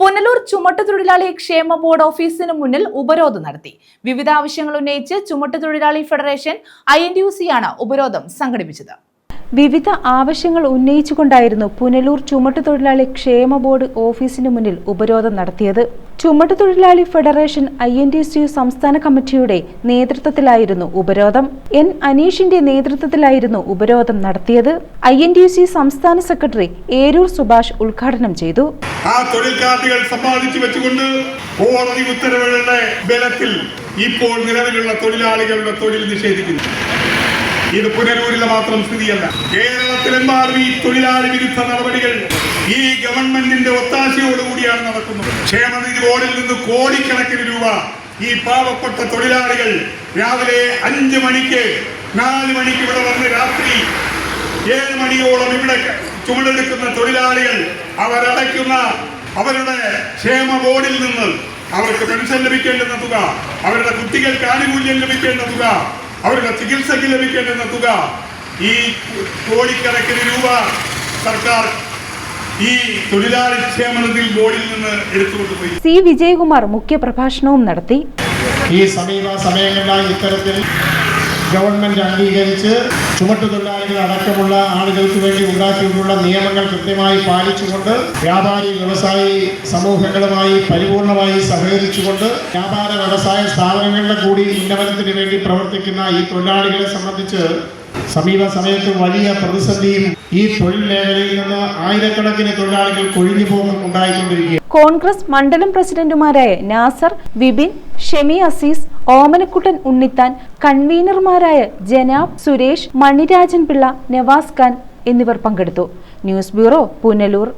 പുനലൂർ ചുമട്ടുതൊഴിലാളി ക്ഷേമ ബോർഡ് ഓഫീസിന് മുന്നിൽ ഉപരോധം നടത്തി. വിവിധ ആവശ്യങ്ങൾ ഉന്നയിച്ച് ചുമട്ടുതൊഴിലാളി federation I N T U സിയാണ് ഉപരോധം സംഘടിപ്പിച്ചത്. വിവിധ ആവശ്യങ്ങൾ ഉന്നയിച്ചുകൊണ്ടായിരുന്നു പുനലൂർ ചുമട്ടുതൊഴിലാളി ക്ഷേമ ബോർഡ് ഓഫീസിന് മുന്നിൽ ഉപരോധം നടത്തിയത്. ചുമട്ടുതൊഴിലാളി ഫെഡറേഷൻ ഐ എൻ സി സംസ്ഥാന കമ്മിറ്റിയുടെ നേതൃത്വത്തിലായിരുന്നു ഉപരോധം. എൻ അനീഷിന്റെ നേതൃത്വത്തിലായിരുന്നു ഉപരോധം നടത്തിയത്. ഐ എൻ സി സംസ്ഥാന സെക്രട്ടറി ഏരൂർ സുഭാഷ് ഉദ്ഘാടനം ചെയ്തു. ആ വെച്ചുകൊണ്ട് ഇപ്പോൾ നിലവിലുള്ള തൊഴിലാളികളുടെ തൊഴിൽ നിഷേധിക്കുന്നു. ഇത് പുനലൂരിലെ മാത്രം സ്ഥിതിയല്ല. കേരളത്തിലെമ്പാടും ഈ തൊഴിലാളി വിരുദ്ധ നടപടികൾ ഈ ഗവൺമെന്റിന്റെ ഒത്താശയോടുകൂടിയാണ് നടക്കുന്നത്. ക്ഷേമനിധി ബോർഡിൽ നിന്ന് കോടിക്കണക്കിന് രൂപ ഈ പാവപ്പെട്ട തൊഴിലാളികൾ രാവിലെ അഞ്ച് മണിക്ക് നാല് മണിക്ക് ഇവിടെ വന്ന് രാത്രി ഏഴ് മണിയോളം ഇവിടെ ചുമടെടുക്കുന്ന തൊഴിലാളികൾ അവരടയ്ക്കുന്ന അവരുടെ ക്ഷേമ ബോർഡിൽ നിന്ന് അവർക്ക് പെൻഷൻ ലഭിക്കേണ്ടുന്ന തുക അവരുടെ കുട്ടികൾക്ക് ആനുകൂല്യം ലഭിക്കേണ്ട തുക അവരുടെ ചികിത്സയ്ക്ക് ലഭിക്കേണ്ടുന്ന തുക ഈ കോടിക്കണക്കിന് രൂപ സർക്കാർ ഈ തൊഴിലാളി ക്ഷേമനത്തിൽ ബോർഡിൽ നിന്ന് എടുത്തുകൊണ്ടുപോയി സി വിജയകുമാർ മുഖ്യപ്രഭാഷണവും നടത്തി. ഈ സമീപ സമയങ്ങളിലായി ഇത്തരത്തിൽ ഗവൺമെന്റ് അംഗീകരിച്ച് ചുമട്ടുതൊഴിലാളികൾ അടക്കമുള്ള ആളുകൾക്ക് വേണ്ടി ഉണ്ടാക്കിയിട്ടുള്ള നിയമങ്ങൾ കൃത്യമായി പാലിച്ചുകൊണ്ട് വ്യാപാരി വ്യവസായി സമൂഹങ്ങളുമായി പരിപൂർണമായി സഹകരിച്ചുകൊണ്ട് വ്യാപാര വ്യവസായ സ്ഥാപനങ്ങളുടെ കൂടി ഉന്നമനത്തിന് വേണ്ടി പ്രവർത്തിക്കുന്ന ഈ തൊഴിലാളികളെ സംബന്ധിച്ച് സമീപ സമയത്ത് വലിയ പ്രതിസന്ധിയും ഈ തൊഴിൽ മേഖലയിൽ നിന്ന് ആയിരക്കണക്കിന് തൊഴിലാളികൾ കൊഴിഞ്ഞു പോകുന്നുണ്ടായിക്കൊണ്ടിരിക്കുകയാണ് കോൺഗ്രസ് മണ്ഡലം പ്രസിഡന്റുമാരായ നാസർ വിപിൻ ഷെമി അസീസ് ഓമനക്കുട്ടൻ ഉണ്ണിത്താൻ കൺവീനർമാരായ ജനാബ് സുരേഷ് മണിരാജൻ പിള്ള നവാസ് ഖാൻ എന്നിവർ പങ്കെടുത്തു. News bureau Punalur.